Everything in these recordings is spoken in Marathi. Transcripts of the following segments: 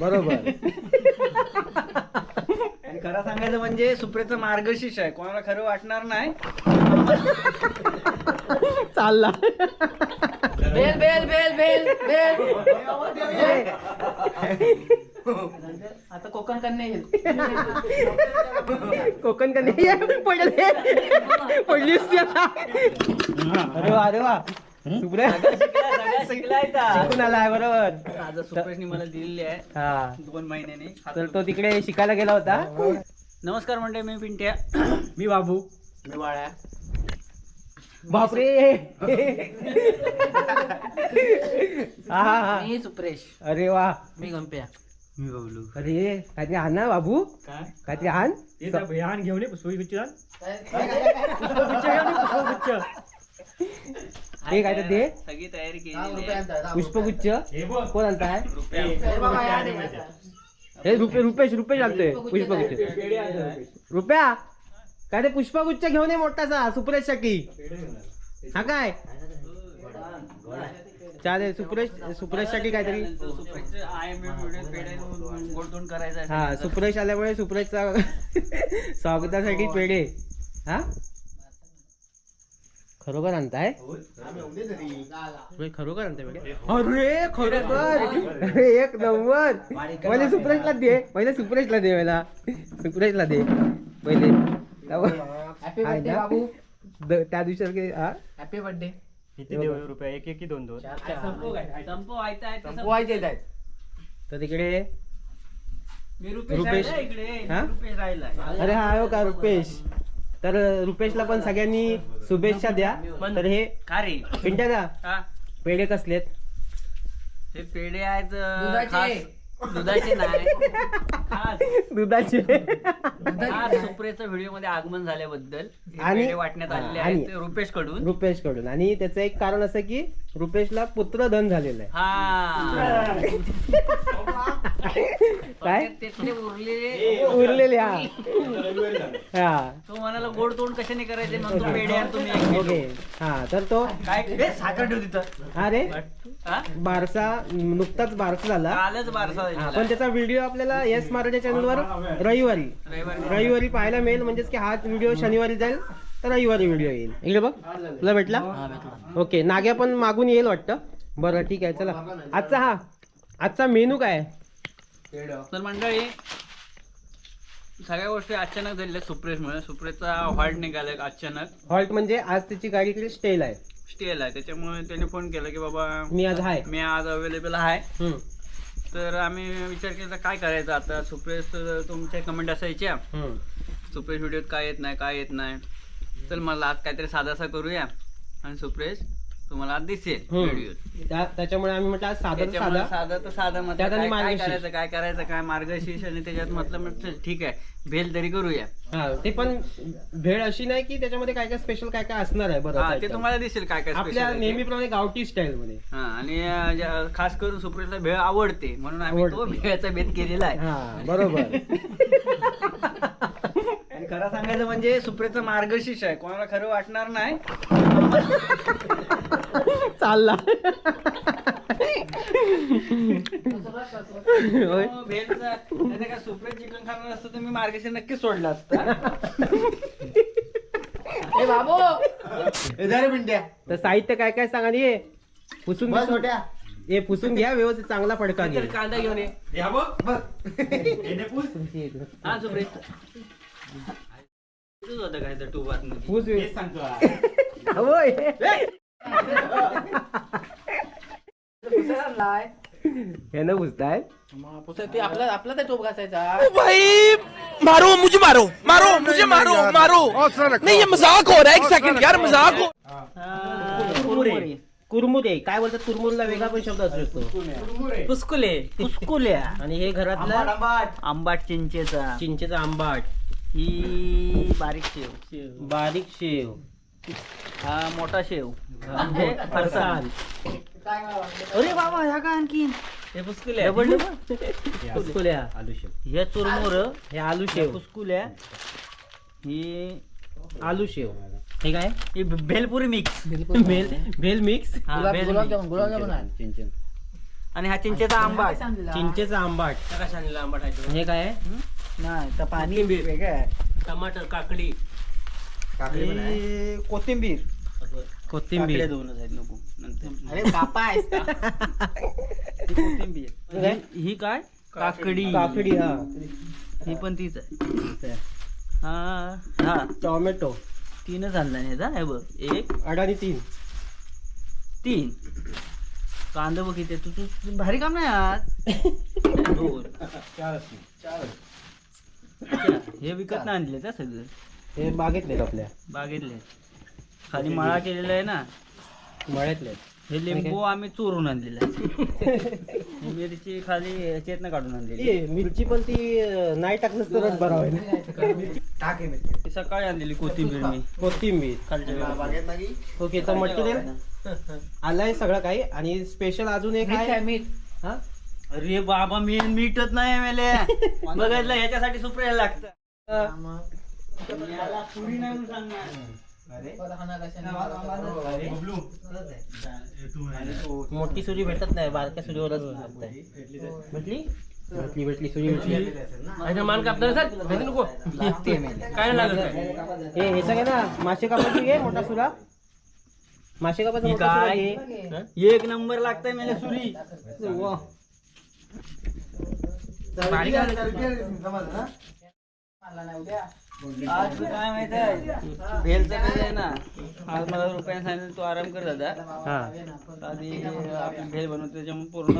बरोबर. आणि खरं सांगायचं म्हणजे सुप्रेचं मार्गशीर्ष आहे. कोणाला खरं वाटणार नाही. चालला. Bell bell bell bell bell. आता कोकण कन्या येईल. कोकण का नाही आहे? पडले. पडली असती आता अरे वा अरे वा. आलाय बरोबर. आज सुप्रेशनी मला दिलेली आहे. हा. दोन महिन्याने. तर तो तिकडे शिकायला गेला होता? नमस्कार म्हणते मी पिंट्या. मी बाबू. मी वाळ्या बापरे! हा हा हा. मी सुप्रेश. अरे वा. मी गंप्या. मी बबलू. अरे काहीतरी आण ना बाबू. काय? काहीतरी आण. बिहान घेऊन ये पुष्पी गुच्छ हे काय तर दे. सगळी तयारी आहे. पुष्पगुच्छ. हे बघ. कोण आणताय? रुपया हे रुपे रुपेश रुपेश आणतोय पुष्पगुच्छ. रुपया काय ते पुष्पगुच्छ घेऊन ये मोठासा सुप्रेशसाठी हा काय? चालेल सुप्रेश सुप्रेशसाठी काहीतरी सुप्रेशचं आय एम एम व्हिडिओ पेढे गोडधोड करायचा आहे हा. सुप्रेश आल्यामुळे सुप्रेशचा स्वागतासाठी पेढे. हा? खरोखर आणताय? खरोखर आणताय अरे खरोखर? अरे एक नंबर. पहिले सुप्रेशला दे पहिले सुप्रेशला दे मला. सुप्रेशला दे पहिले. त्या दिवशी हा? हॅपी बर्थडे किती देऊ रुपये? एक एक की दोन दोन? संपव काय? संपव, आयतं आहे तसं. संपवायचे आहेत तर तिकडे? मी रुपेश हा? अरे हा हो का रुपेश. तर रुपेशला पण सगळ्यांनी शुभेच्छा द्या. तर हे का रे? पिंट्या द्या हा. पेढे कसलेत हे पेढे आहेत अं, दुधाचे. खास. दुधाचे नाही. खास. दुधाचे. खास सुप्रेचं व्हिडिओमध्ये आगमन झाल्याबद्दल हे आणि- पेढे वाटण्यात आलेले आणि- रुपेशकडून रुपेशकडून आणि त्याचं एक कारण असं की रुपेशला पुत्रधन झालेलं आहे. हा. काय? उरलेले. उरलेले हा. हा. तो म्हणाला गोड तोंड कशाने करायचे? पेढे आणि तुम्ही एक किलो. ओके. हा तर तो काय? ए, साखर ठेव तिथं. अरे हा? बारसा नुकताच बारसा झाला. कालच बारसा हा. पण त्याचा व्हिडिओ आपल्याला येस मराठी चॅनलवर रविवारी. रविवारी. रविवारी पाहायला मिळेल म्हणजेच की हा व्हिडिओ शनिवारी जाईल तर रविवारी व्हिडिओ येईल. इकडे बघ. तुला भेटला. ओके नाग्या पण मागून येईल वाटतं. बरं ठीक आहे चला. आजचा हा आजचा मेनू काय आहे? तर मंडळी सगळ्या गोष्टी अचानक झालेल्या सुप्रेशमुळे. सुप्रेशचा हॉल्ट निघाला अचानक. हॉल्ट म्हणजे आज त्याची गाडी इकडे स्टेल आहे. स्टेल आहे. त्याच्यामुळे त्याने फोन केला की बाबा मी आज आहे. मी आज अवेलेबल आहे. तर आम्ही विचार केला काय करायचं आता? सुप्रेश तर तुमच्या कमेंट असायच्या. सुप्रेश व्हिडिओत काय येत नाही काय येत नाही. तर मला आज काहीतरी साधासा करूया. आणि सुप्रेश तुम्हाला दिसेल हम्म. व्हिडिओ त्या- त्याच्यामुळे आम्ही म्हटलं आज साधा त्याच्यामुळे साधा साधं तर साधं म्हटलं त्यात आणि काय- काय मार्गशीर्ष. करायचं काय करायचं काय मार्गशीर्ष आणि त्याच्यात म्हटलं म्हटलं ठीक आहे भेल तरी करूया हा ते पण भेळ अशी नाही की त्याच्यामध्ये काय काय स्पेशल काय काय असणार आहे बरं हा ते. तुम्हाला दिसेल काय काय special आपल्या आहे ते. नेहमीप्रमाणे गावठी स्टाईल मध्ये हा आणि अं, ज्या- खास करून सुप्रेशला भेळ आवडते म्हणून आम्ही तो आवडते. भेळचा भेद केलेला आहे हा बरोबर खरं सांगायचं म्हणजे सुप्रेचं मार्गशीर्ष आहे. कोणाला खरं वाटणार नाही. चालला. होय. हो, सुप्रेत चिकन खाणार असतं तर मी मार्गशीर्ष नक्कीच सोडला असता. ए बाबू. तर साहित्य काय काय सांगा ये. पुसून बिसून- हे पुसून घ्या व्यवस्थित चांगला फडका घे. तर कांदा घेऊन ये. हे बघ. हा सुप्रेत होतं काय तर टू बात मध्ये पुस तेच व्यवस्थित. सांगतो होय. हे न पुसताय ते आपला आपला तर टोप घासायचा. भाई मारो मुझे मारो मारो मुझे मारो मारो. नहीं ये मजाक हो रहा है एक सेकंड यार मजाक हो कुरमुरे. कुरमुरे. काय बोलतात? कुरमुरला वेगळा पण शब्द असू शकतो. पुस्कुले पुस्कुल्या आणि हे घरातला आंबाट चिंचेचा. चिंचेचा आंबाट. ही बारीक शेव. बारीक शेव. हा मोठा शेव. म्हणजे फरसाण अरे बाबा ह्या का आणखी? हे पुस्कुल्या. Double double पुस्कुल्या. हे चुरमुर हे आलू शेव. पुस्कुल्या. ही आलू शेव. हे काय? ही भेलपुरी मिक्स भेल भेल मिक्स हा, गुलाब भेल गुलाबजामुन mix. गुलाबजामुन आहे. आणि हा चिंचेचा आंबा चिंचेचा आंबाट. कशाने आंबट आहे हे काय? आहे नाही तर पाणी वेगळं आहे. टमाटर काकडी. हे कोथिंबीर. कोथिंबीर. काकड्या दोनच आहेत नको. नंतर. अरे बापा आहेस का? ही कोथिंबीर. काय? ही- ही काय? काकडी. काकडी. हा. ही पण तीच आहे. हा हा. टोमॅटो. तीनच आणला नाही हे बघ. एक अडाणी तीन. तीन. कांदा बघ किती आहे. तू तू तू भारी काम नाही आज. दोन. अच्छा, हे विकत नाही आणले का सगळं. हे बागेतले आपल्या. बागेतले खाली मळा केलेला आहे ना. मळ्यातले हे लिंबू आम्ही चोरून आणलेलं आहे. ही मिरची खाली ह्याच्यातनं काढून आणलेली ए, मिरची पण ती अं, नाही टाकलं तरच बरं होईल. ती सकाळी आणलेली कोथिंबीर मी. कोथिंबीर. खालच्या. ओके तर मटेरियल आलाय सगळं काही. आणि स्पेशल अजून एक मीठ आहे. आहे मीठ. हा? अरे बाबा मी मीठच नाही मेले. बघायला ह्याच्यासाठी सुप्रियाला लागतं. पुरी नाही म्हणून सांगणार. मोठी सुरी भेटत नाही बारक्या सुरीवरच लागतंय. भेटली भेटली? भेटली सुरी भेटली. मान कापणार सर नको. काय नाही. लागत हे ह्याचा काय ना मासे कापाची घे मोठा सुरा. मासे ही सुरा काय? एक नंबर लागतंय मला सुरी. वा. आज काय माहीत आहे? भेलचं कसं आहे ना? आज मला रुपयाने सांगितलं तू आराम कर दादा. हा. आधी आपण भेल बनवतो त्याच्यामुळे पूर्ण.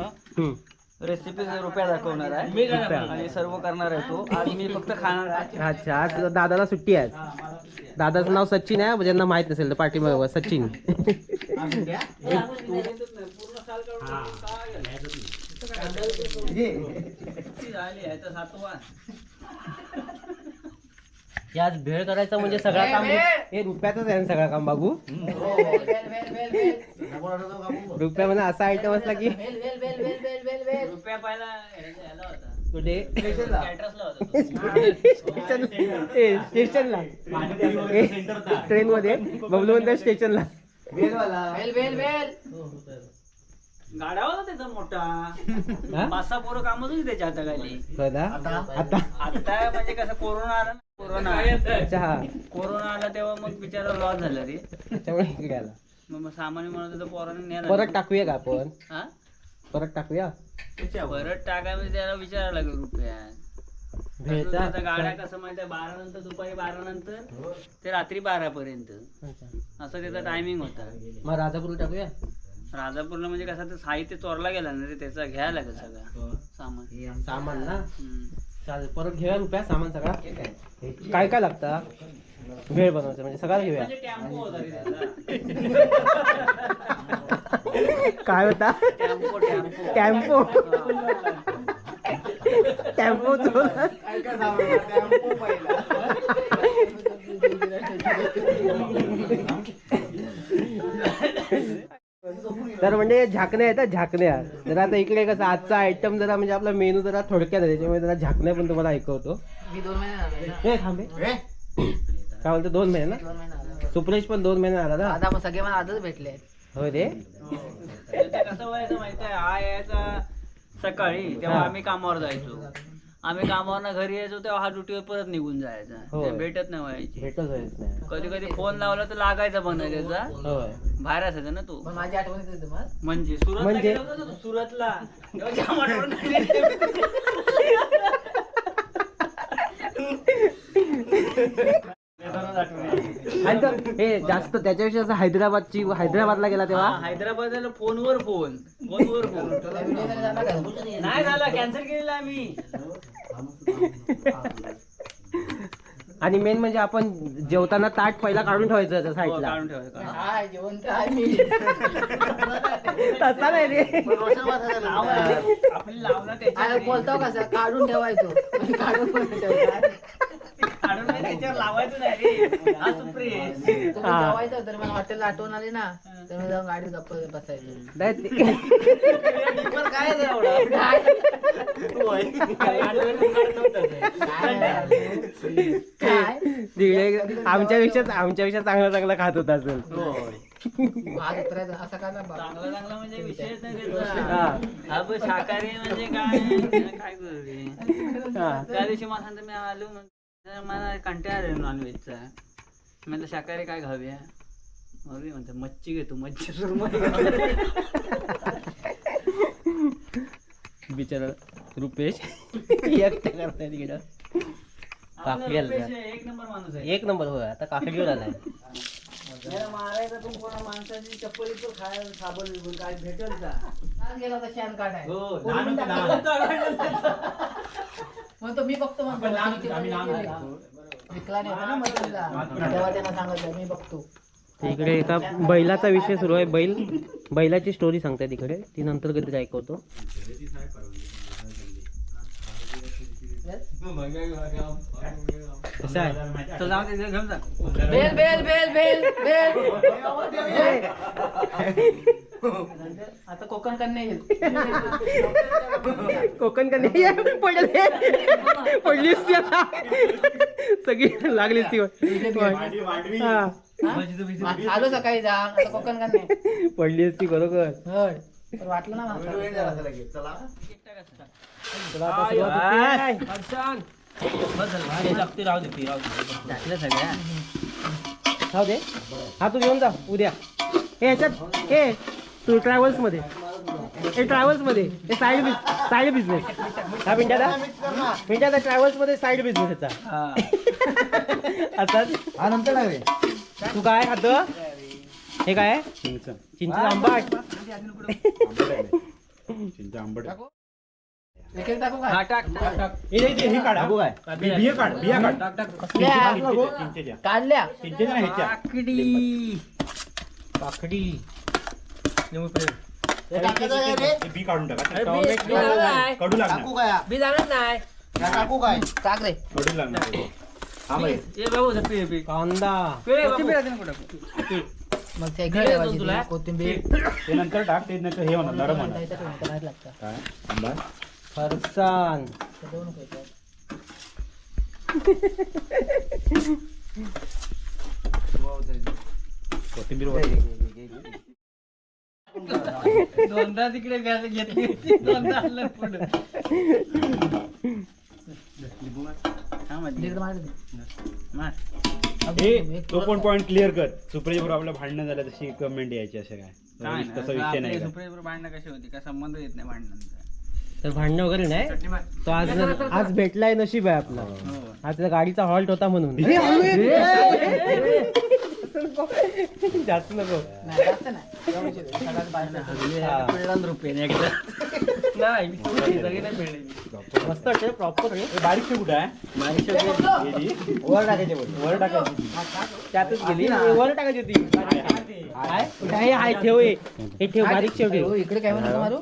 रेसिपी रुपया दाखवणार आहे. आणि सर्व करणार आहे तो. आज मी फक्त खाणार आहे. अच्छा आज दादाला सुट्टी आहे दादाचं नाव सचिन आहे ज्यांना माहीत नसेल तर पाठीमागे सचिन. हे आज भेळ करायचं म्हणजे सगळं काम हे रुपयातच आहे ना सगळं काम बाबू? रुपया म्हणजे असा आयटम असला की रुपया पहिला कुठे? स्टेशनला. ट्रेन मध्ये. बबलू म्हणतात स्टेशनला. बेल बेल बेल गाडा होता त्याचा मोठा? पाच सहा पोरं कामच होती त्याच्या हाताखाली. बघा आता? आता? म्हणजे कसं कोरोना आला ना कोरोना. हा. कोरोना आला तेव्हा मग बिचारा लॉस झाला रे. त्याच्यामुळे आला. मग मग सामान्य म्हणत होतं पोरांनी नेला परत टाकूया का आपण? हा? परत टाकूया? परत टाकायला त्याला विचारायला लागेल रुपया. गाड्या कसं माहिती बारा नंतर दुपारी बारा नंतर ते रात्री बारा पर्यंत. असं त्याचा टायमिंग होता. मग राजापूर टाकूया? राजापूरला म्हणजे कसं ते साहित्य चोरला गेला ना रे त्याचा घ्यायला लागेल सगळं. सामान. सामान ना? हम्म. चालेल परत घेऊया रुपया सामान सगळा? काय? काय लागतं? भेळ बनवायचं म्हणजे सगळं घेऊया. म्हणजे टेम्पो होता रे त्याचा. काय होता? Tempo tempo. टेम्पो. टेम्पो तर म्हणजे झाकण्या येतात झाकण्या जरा आता इकडे कसं आजचा आयटम जरा म्हणजे आपला मेनू जरा थोडक्यात आहे त्याच्यामुळे जरा झाकण्या पण तुम्हाला ऐकवतो. मी दोन महिने झाले ना. हे थांबे काय बोलतो दोन महिने ना? दोन महिने झाले सुप्रेश पण दोन महिने आला ना? आता मग सगळे मला आजच भेटले. हो रे. कसं व्हायचं माहिती आहे यायचा सकाळी तेव्हा हा. आम्ही कामावर जायचो. आम्ही कामावर घरी यायचो तेव्हा हा ड्युटीवर परत निघून जायचा. होय. ते भेटत नाही व्हायची. भेटच व्हायच नाही. कधी कधी फोन लावला तर लागायचा पण नाही त्याचा. होय. बाहेर असायचा ना तू. पण माझी आठवण येते तुम्हाला? म्हणजे सुरतला म्हणजे? गेला होता ना तू, सुरतला. तेव्हा जाम आठवण काढली. आणि तो हे जास्त त्याच्याविषयी असं हैदराबादची हैदराबादला गेला हा, तेव्हा हैदराबादला फोनवर फोन. फोनवर फोन. तुला तरी झाला नाही झाला कॅन्सल केलेला आम्ही. आणि मेन म्हणजे आपण जेवताना ताट पहिला काढून ठेवायचं त्याच्या हो, साईडला. काढून ठेवायचं काढून. हाय जेवण काय मी तसा नाही रे. आपली लावला त्याच्यावर. अरे बोलतो कसं? काढून ठेवायचो. काढून पण काढून नाही त्याच्यावर लावायचं नाही रे हा सुप्रियेश. तुम्ही हा. जेवायचं तर मला हॉटेलला आठवण आली ना तर मी जाऊन गाडीत गप्प बसायचो नाही ते- पण काय आहे एवढं? काय? काय तिकडे आमच्यापेक्षा आमच्यापेक्षा चांगला चांगला खात होता असेल आज उतरायचं असं काय ना. चांगला चांगला म्हणजे विषयच नाही. त्याचा हा पण शाकाहारी म्हणजे काय काय करू रे हा. त्या दिवशी मला सांगतो मी आलो म्हणतो मला कंटाळा आला नॉनव्हेजचा म्हणलं शाकाहारी काय खाऊया? अरे म्हणतो मच्छी घेतो मच्छी सुरमई बिचारा रुपेश एकटा करताय तिकडं. काकडी आला आपला एक नंबर माणूस आहे. एक नंबर होय आता काकडीवर आलाय. याला मारायचा पण कोणा माणसाची चप्पल तो खायला साबण काय भेटेल का? गेला शान काढाय हो कोणी टाकलं? म्हणतो मी बघतो म्हणतो. विकला नाही होता ना मटणचा. तेव्हा त्यांना सांगायचं मी बघतो. इकडे एका बैलाचा विषय सुरू आहे. बैल बैलाची स्टोरी सांगताय तिकडे ती नंतर कधीतरी ऐकवतो. कसं आहे? ते bell bell bell. Bell. Bell. आता कोकण कन्या येईल. कोकण का नाही पडले. पडली असती आता. सगळी लागली असती. हा. आलो सकाळी जा. आता कोकण कन्या पडली असती बरोबर वाटलं ना सगळ्या. राहू दे. हा तू घेऊन जा. उद्या. हे ह्याच्यात हे. तू ट्रॅव्हल्समध्ये? हे ट्रॅव्हल्समध्ये? हे साईड साईड बिझनेस हा पिंट्यादा? पिंट्यादा ट्रॅव्हल्समध्ये साईड बिझनेस याचा असाच हा. नंतर नाही तू काय खात हे काय? चिंच. आंबाट. एक एक टाकू हा काय टाक. टाक टाक. हे काढ. टाकू काय? बिया काढ बिया काढ. कसल्या? काढल्या. काकडी. काकडी. बी काढून टाका. टाकू कडू लागणार. बी जाणार नाही? टाकू काय? टाक रे. कडू लागणार. हा बाई. ए बाबू जा पी पी कांदा. कोथिंबीर आहे ना कुठं मग ते इकडे ठेवायची तुला? ती कोथिंबीर. ते नंतर टाक ते नंतर हे होणार नरम होणार इथं ठेवून करायला लागतं. काय? आंबा. फरसाण ते दोन खायचं. कोथिंबीर वगैरे. दोनदा तिकडे गॅस घेतली होती, दोनदा आणलं पुढं. हा मध्ये इकडे मार. दे. मार हे तो पण पॉईंट क्लिअर कर. सुप्रिया बरोबर आपलं भांडणं झालं तशी कमेंट यायची असं काय? काय तसा विषय नाही का? सुप्रिया भांडणं कशी होती? काय संबंध येत नाही भांडणांचा? तर भांडणं वगैरे नाही. तो आज आज भेटलाय नशीब आहे आपला. हो. आज त्या गाडीचा हॉल्ट होता म्हणून. जास्त नको. जास्त नाही. हा. रुपये एकदा. नाही मस्त वाटतं प्रॉपर हे बारीकशी कुठं आहे? हे. वर टाकायची वर टाकायची. त्यातच गेली. वर टाकायची होती. काय? हे हाय ठेव हे. हे ठेव बारीक शेव ठेव हो, इकडे काय म्हणतो मारू?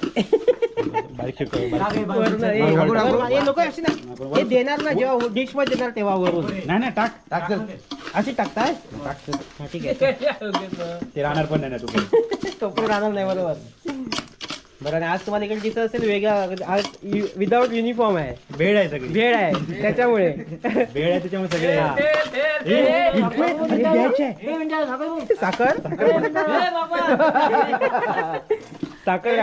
हे- हे नको अशी ना. हे देणार ना जेव्हा डिशमध्ये देणार तेव्हा वरून. नाही नाही टाक. टाक. अशी टाकताय? हा, ठीक आहे ते राहणार पण नाही ना तू टोपलं राहणार नाही बरोबर बरं आणि आज तुम्हाला इकडे दिसत असेल वेगळा आज विदाऊट युनिफॉर्म आहे भेड आहे सगळी भेळ आहे त्याच्यामुळे भेड आहे त्याच्यामुळे सगळे हा. आहे. साखर साखर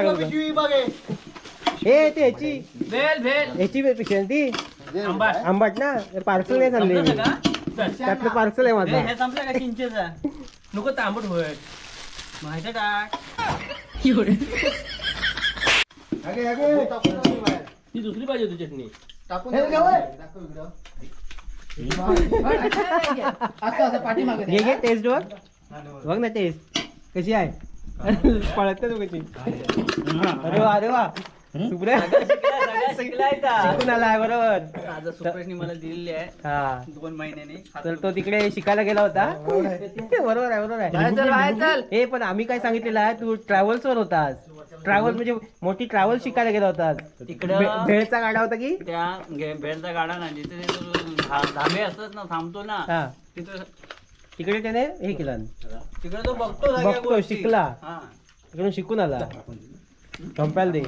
ए ते ह्याची भेल भेल ह्याची ती आंबाट ना पार्सल नाही चालले त्यातलं पार्सल आहे माझा. हे संपलं का चिंचेचा? नको तांबट होय. माहिती टाक ती दुसरी पाहिजे होती चटणी. टाकून दे. असं असं पाठीमागे घे दे. घे टेस्ट बघ. बघ ना टेस्ट कशी आहे? पळत तू. कशी अरे वा अरे वा. शिकून आलाय बरोबर. आता सुप्रेशनी मला दिलेली आहे. हा. दोन महिन्याने. तर तो तिकडे शिकायला गेला होता. बरोबर आहे. बरोबर आहे हे पण आम्ही काय सांगितलेलं आहे तू ट्रॅव्हल्स वर होतास. ट्रॅव्हल्स म्हणजे मोठी ट्रॅव्हल्स शिकायला गेला होतास. तिकडं- भेळचा गाडा होता की? त्या गे- बेलचा गाडा ना जिथे ते तो धा- धाबे असतात ना थांबतो ना हा. तिथं तिकडे त्याने हे केलं. तिकडे तो बघतो सगळ्या बघतो, गोष्टी. शिकला. हा. तिकडून शिकून आला. कंपायल दे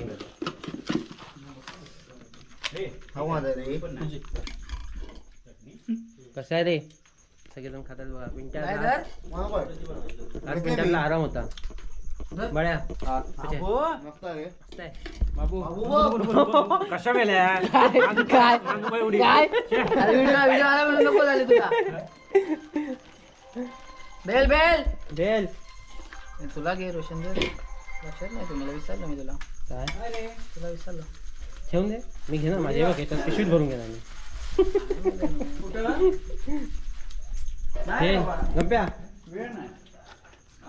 कसं आहे रे? सगळेजण खातात बघा. पिंट्या आज पिंट्याला आराम होता. बड्या कसे? मस्त आहे. कशा वेळ्या काय? काय? अरे व्हिडिओ व्हिडिओ आला म्हणून नको झाले तुला. Bell bell. बेल. तुला घे रोशन दे. लक्षात नाही तुम्हाला विसरलो मी तुला. काय? तुला विसरलो. ठेवून दे. मी घेणार माझे बघ याच्यात पिशवीत भरून घेणार मी. हे गप्प्या.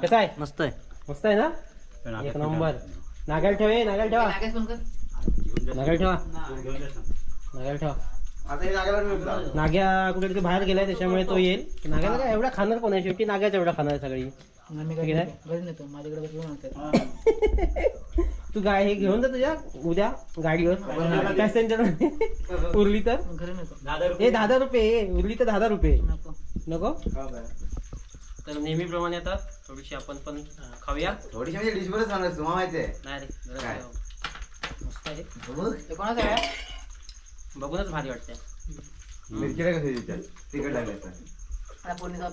कसा आहे? मस्त आहे. मस्त आहे ना? एक नंबर. नागाल ठेव हे नागाल ठेवा. नागेश फोन कर. नागाल ठेवा. नागाल ठेवा. नाग्या कुठे तरी बाहेर गेलाय त्याच्यामुळे तो येईल. नाग्याला काय एवढा खाणार कोण आहे शेवटी? नाग्याच एवढा खाणार सगळी. आहे. तू गाय हे घेऊन जा तुझ्या उद्या गाडीवर. पॅसेंजर उरली तर? घरी नेतो. हे दहा दहा रुपये उरली तर दहा दहा रुपये. नको. नको? तर नेहमीप्रमाणे आता थोडीशी आपण पण खाऊया. थोडीशी म्हणजे डिशवरच सांगायचं तुम्हाला माहितीये नाही रे? मस्त आहे. ते कोणाचं आहे? बघूनच भारी वाटतंय. मिरची कसं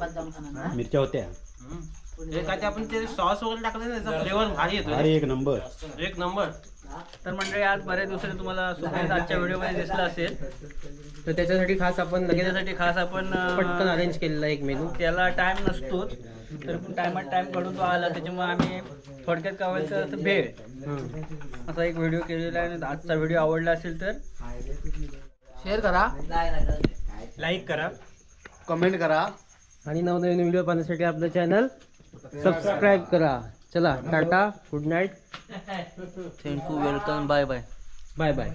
जाऊन खाणार ना? मिरच्या होत्या. हम्म. हे काय ते आपण ते सॉस वगैरे टाकलं ना त्याचा फ्लेवर भारी येतो. अरे एक नंबर. एक नंबर. तर मंडळी आज बऱ्याच दिवसांनी तुम्हाला सुप्रिया आजच्या व्हिडिओमध्ये दिसला असेल. तर त्याच्यासाठी खास आपण लगेच खास आपण अं, पटकन अरेंज केलेला एक मेनू त्याला टाइम नसतोच तर टायमात टाइम काढून तो आला त्याच्यामुळे आम्ही थोडक्यात काय व्हायचं तर भेळ असा एक व्हिडिओ केलेला आहे. आणि आजचा व्हिडिओ आवडला असेल तर शेअर करा. लाईक करा. कमेंट करा. आणि नवनवीन व्हिडिओ पाहण्यासाठी आपलं चॅनल सबस्क्राईब करा. चला tata good night thank you welcome bye bye bye bye